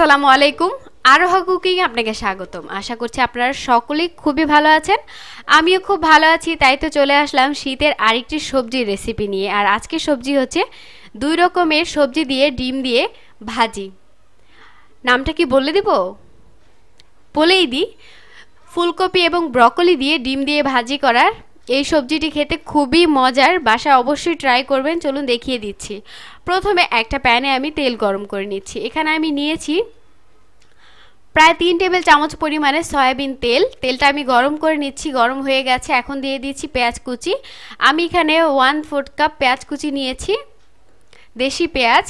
আসসালামু আলাইকুম। আরোহা কুকিং আপনাকে স্বাগতম। আশা করছি আপনারা সকলেই খুবই ভালো আছেন। আমিও খুব ভালো আছি, তাই তো চলে আসলাম শীতের আরেকটি সবজির রেসিপি নিয়ে। আর আজকের সবজি হচ্ছে দুই রকমের সবজি দিয়ে ডিম দিয়ে ভাজি। নামটা কি বলে দিব? বলেই দিই। ফুলকপি এবং ব্রকলি দিয়ে ডিম দিয়ে ভাজি করার এই সবজিটি খেতে খুবই মজার বাসা অবশ্যই ট্রাই করবেন। চলুন দেখিয়ে দিচ্ছি। প্রথমে একটা প্যানে আমি তেল গরম করে নিচ্ছি। এখানে আমি নিয়েছি প্রায় তিন টেবিল চামচ পরিমাণে সয়াবিন তেল। তেলটা আমি গরম করে নিচ্ছি, গরম হয়ে গেছে। এখন দিয়ে দিচ্ছি পেঁয়াজ কুচি। আমি এখানে ওয়ান ফোর্থ কাপ পেঁয়াজ কুচি নিয়েছি, দেশি পেঁয়াজ।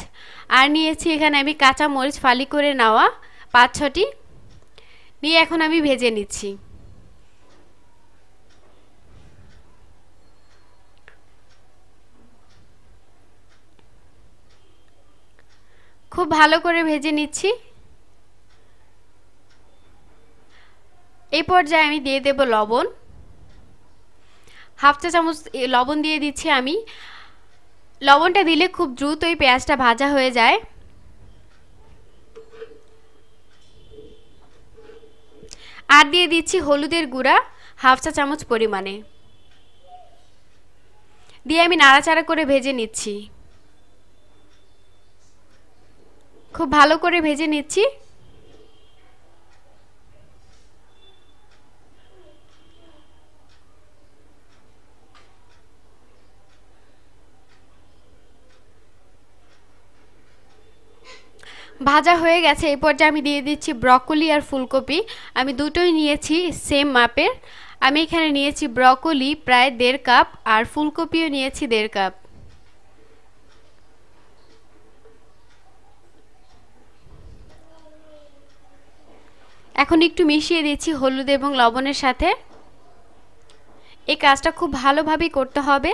আর নিয়েছি এখানে আমি কাঁচা মরিচ ফালি করে নেওয়া পাঁচ ছটি নিয়ে এখন আমি ভেজে নিচ্ছি। খুব ভালো করে ভেজে নিচ্ছি। এই পর্যায়ে আমি দিয়ে দেব লবণ। হাফ চা চামচ লবণ দিয়ে দিচ্ছি আমি। লবণটা দিলে খুব দ্রুত দ্রুতই পেঁয়াজটা ভাজা হয়ে যায়। আর দিয়ে দিচ্ছি হলুদের গুঁড়া হাফ চা চামচ পরিমাণে। দিয়ে আমি নাড়াচাড়া করে ভেজে নিচ্ছি। খুব ভালো করে ভেজে নিচ্ছি। ভাজা হয়ে গেছে, এই পর্যায়ে আমি দিয়ে দিচ্ছি ব্রকলি আর ফুলকপি। আমি দুটোই নিয়েছি সেম মাপের। আমি এখানে নিয়েছি ব্রকলি প্রায় দেড় কাপ আর ফুলকপিও নিয়েছি দেড় কাপ। এখন একটু মিশিয়ে দিচ্ছি হলুদ এবং লবণের সাথে। এই কাজটা খুব ভালোভাবেই করতে হবে।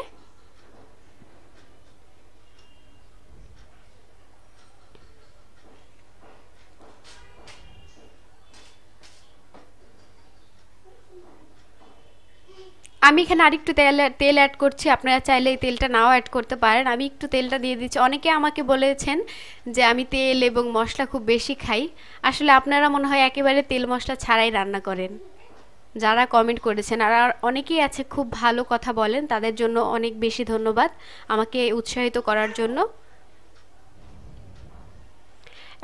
আমি এখানে আরেকটু তেল তেল অ্যাড করছি। আপনারা চাইলে এই তেলটা নাও অ্যাড করতে পারেন। আমি একটু তেলটা দিয়ে দিচ্ছি। অনেকে আমাকে বলেছেন যে আমি তেল এবং মশলা খুব বেশি খাই। আসলে আপনারা মনে হয় একেবারে তেল মশলা ছাড়াই রান্না করেন। যারা কমেন্ট করেছেন আর অনেকেই আছে খুব ভালো কথা বলেন, তাদের জন্য অনেক বেশি ধন্যবাদ আমাকে উৎসাহিত করার জন্য।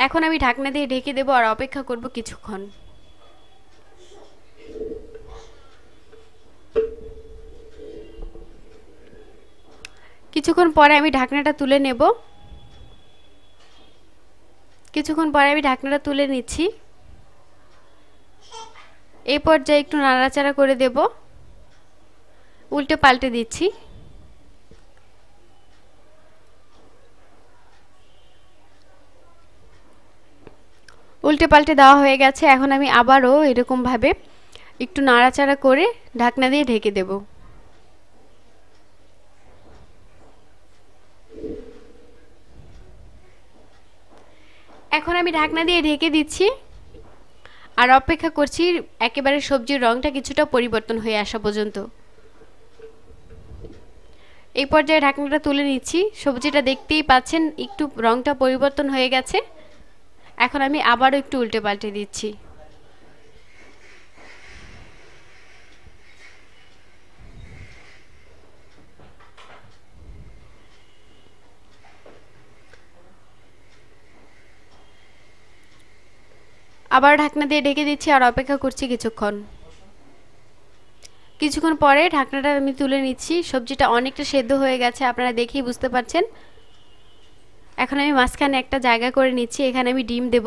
এখন আমি ঢাকনা দিয়ে ঢেকে দেবো আর অপেক্ষা করব কিছুক্ষণ। কিছুক্ষণ পরে আমি ঢাকনাটা তুলে নেব। কিছুক্ষণ পরে আমি ঢাকনাটা তুলে নিচ্ছি। এই পর্যায়ে একটু নাড়াচাড়া করে দেব। উল্টে পাল্টে দিচ্ছি। উল্টে পাল্টে দেওয়া হয়ে গেছে। এখন আমি আবারও এরকমভাবে একটু নাড়াচাড়া করে ঢাকনা দিয়ে ঢেকে দেবো। এখন আমি ঢাকনা দিয়ে ঢেকে দিচ্ছি আর অপেক্ষা করছি একেবারে সবজির রঙটা কিছুটা পরিবর্তন হয়ে আসা পর্যন্ত। এই পর্যায়ে ঢাকনাটা তুলে নিচ্ছি। সবজিটা দেখতেই পাচ্ছেন, একটু রঙটা পরিবর্তন হয়ে গেছে। এখন আমি আবারও একটু উল্টে পাল্টে দিচ্ছি। আবার ঢাকনা দিয়ে ঢেকে দিচ্ছি আর অপেক্ষা করছি কিছুক্ষণ। কিছুক্ষণ পরে ঢাকনাটা আমি তুলে নিচ্ছি। সবজিটা অনেকটা সেদ্ধ হয়ে গেছে, আপনারা দেখেই বুঝতে পারছেন। এখন আমি মাঝখানে একটা জায়গা করে নিচ্ছি, এখানে আমি ডিম দেব।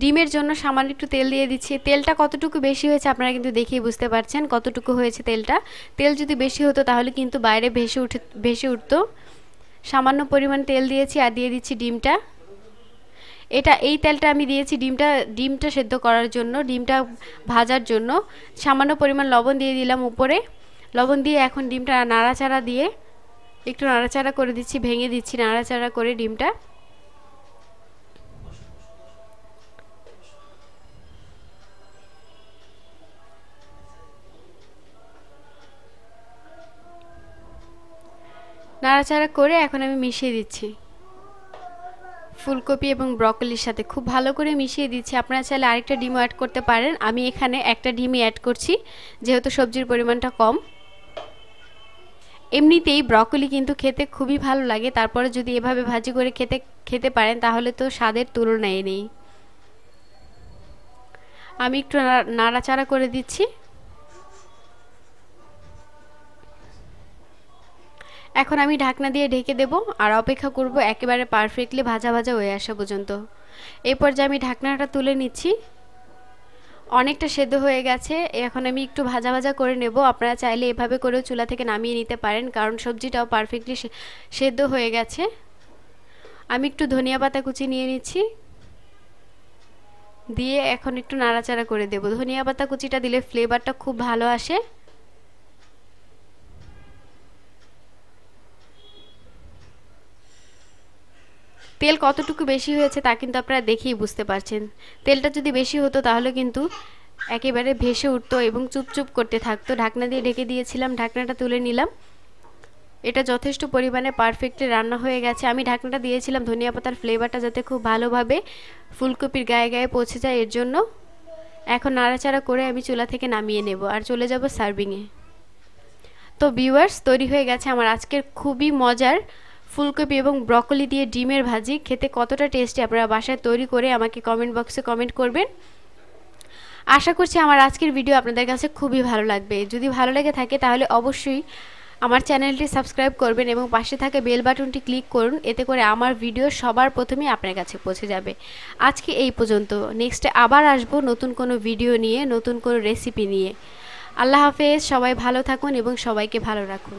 ডিমের জন্য সামান্য একটু তেল দিয়ে দিচ্ছি। তেলটা কতটুকু বেশি হয়েছে আপনারা কিন্তু দেখেই বুঝতে পারছেন কতটুকু হয়েছে তেলটা। তেল যদি বেশি হতো তাহলে কিন্তু বাইরে ভেসে উঠে, ভেসে উঠতো। সামান্য পরিমাণ তেল দিয়েছি আর দিয়ে দিচ্ছি ডিমটা। এটা, এই তেলটা আমি দিয়েছি ডিমটা ডিমটা সেদ্ধ করার জন্য, ডিমটা ভাজার জন্য। সামান্য পরিমাণ লবণ দিয়ে দিলাম উপরে। লবণ দিয়ে এখন ডিমটা নাড়াচাড়া দিয়ে একটু নাড়াচাড়া করে দিচ্ছি, ভেঙে দিচ্ছি, নাড়াচাড়া করে ডিমটা। নাড়াচাড়া করে এখন আমি মিশিয়ে দিচ্ছি। ফুলকপি এবং ব্রকলির সাথে খুব ভালো করে মিশিয়ে দিচ্ছি। আপনারা চাইলে আরেকটা ডিমও অ্যাড করতে পারেন। আমি এখানে একটা ডিমই অ্যাড করছি, যেহেতু সবজির পরিমাণটা কম। এমনিতেই ব্রকলি কিন্তু খেতে খুবই ভালো লাগে। তারপরে যদি এভাবে ভাজি করে খেতে খেতে পারেন, তাহলে তো স্বাদের তুলনায় নেই। আমি একটু নাড়াচাড়া করে দিচ্ছি। এখন আমি ঢাকনা দিয়ে ঢেকে দেব আর অপেক্ষা করব একেবারে পারফেক্টলি ভাজা ভাজা হয়ে আসা পর্যন্ত। এই পর্যায়ে আমি ঢাকনাটা তুলে নিচ্ছি। অনেকটা সেদ্ধ হয়ে গেছে। এখন আমি একটু ভাজা ভাজা করে নেব। আপনারা চাইলে এভাবে করেও চুলা থেকে নামিয়ে নিতে পারেন, কারণ সবজিটাও পারফেক্টলি সেদ্ধ হয়ে গেছে। আমি একটু ধনিয়া পাতা কুচি নিয়ে নিচ্ছি। দিয়ে এখন একটু নাড়াচাড়া করে দেব। ধনিয়া পাতা কুচিটা দিলে ফ্লেভারটা খুব ভালো আসে। তেল কতটুকু বেশি হয়েছে তা কিন্তু আপনারা দেখেই বুঝতে পারছেন। তেলটা যদি বেশি হতো তাহলে কিন্তু একেবারে ভেসে উঠতো এবং চুপচুপ করতে থাকতো। ঢাকনা দিয়ে ঢেকে দিয়েছিলাম, ঢাকনাটা তুলে নিলাম। এটা যথেষ্ট পরিমাণে পারফেক্টলি রান্না হয়ে গেছে। আমি ঢাকনাটা দিয়েছিলাম, ধনিয়া পাতার ফ্লেভারটা যাতে খুব ভালোভাবে ফুলকপির গায়ে গায়ে পৌঁছে যায় এর জন্য। এখন নাড়াচাড়া করে আমি চুলা থেকে নামিয়ে নেব আর চলে যাব সার্ভিংয়ে। তো ভিউয়ার্স তৈরি হয়ে গেছে আমার আজকের খুবই মজার ফুলকপি এবং ব্রকলি দিয়ে ডিমের ভাজি। খেতে কতটা টেস্টি আপনারা বাসায় তৈরি করে আমাকে কমেন্ট বক্সে কমেন্ট করবেন। আশা করছি আমার আজকের ভিডিও আপনাদের কাছে খুবই ভালো লাগবে। যদি ভালো লেগে থাকে তাহলে অবশ্যই আমার চ্যানেলটি সাবস্ক্রাইব করবেন এবং পাশে থাকা বেল বাটনটি ক্লিক করুন। এতে করে আমার ভিডিও সবার প্রথমেই আপনার কাছে পৌঁছে যাবে। আজকে এই পর্যন্ত। নেক্সটে আবার আসব নতুন কোনো ভিডিও নিয়ে, নতুন কোনো রেসিপি নিয়ে। আল্লাহ হাফেজ, সবাই ভালো থাকুন এবং সবাইকে ভালো রাখুন।